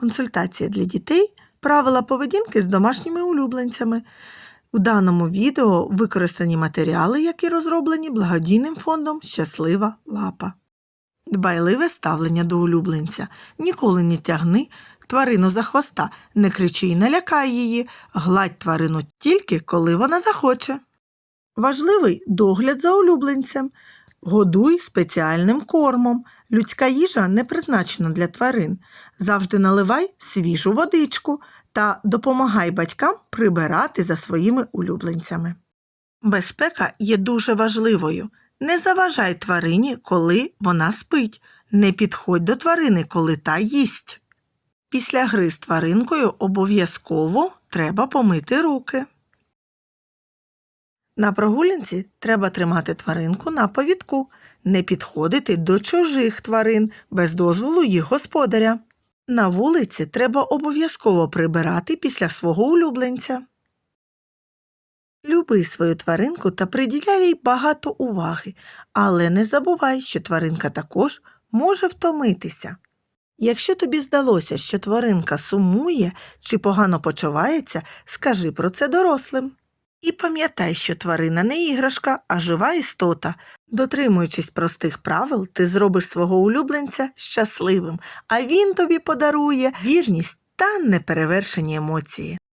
консультація для дітей, правила поведінки з домашніми улюбленцями. У даному відео використані матеріали, які розроблені благодійним фондом Щаслива лапа. Дбайливе ставлення до улюбленця. Ніколи не тягни тварину за хвоста, не кричи і не лякай її, гладь тварину тільки, коли вона захоче. Важливий догляд за улюбленцем. Годуй спеціальним кормом. Людська їжа не призначена для тварин. Завжди наливай свіжу водичку та допомагай батькам прибирати за своїми улюбленцями. Безпека є дуже важливою. Не заважай тварині, коли вона спить. Не підходь до тварини, коли та їсть. Після гри з тваринкою обов'язково треба помити руки. На прогулянці треба тримати тваринку на повідку, не підходити до чужих тварин без дозволу їх господаря. На вулиці треба обов'язково прибирати після свого улюбленця. Люби свою тваринку та приділяй їй багато уваги, але не забувай, що тваринка також може втомитися. Якщо тобі здалося, що тваринка сумує чи погано почувається, скажи про це дорослим. І пам'ятай, що тварина не іграшка, а жива істота. Дотримуючись простих правил, ти зробиш свого улюбленця щасливим, а він тобі подарує вірність та неперевершені емоції.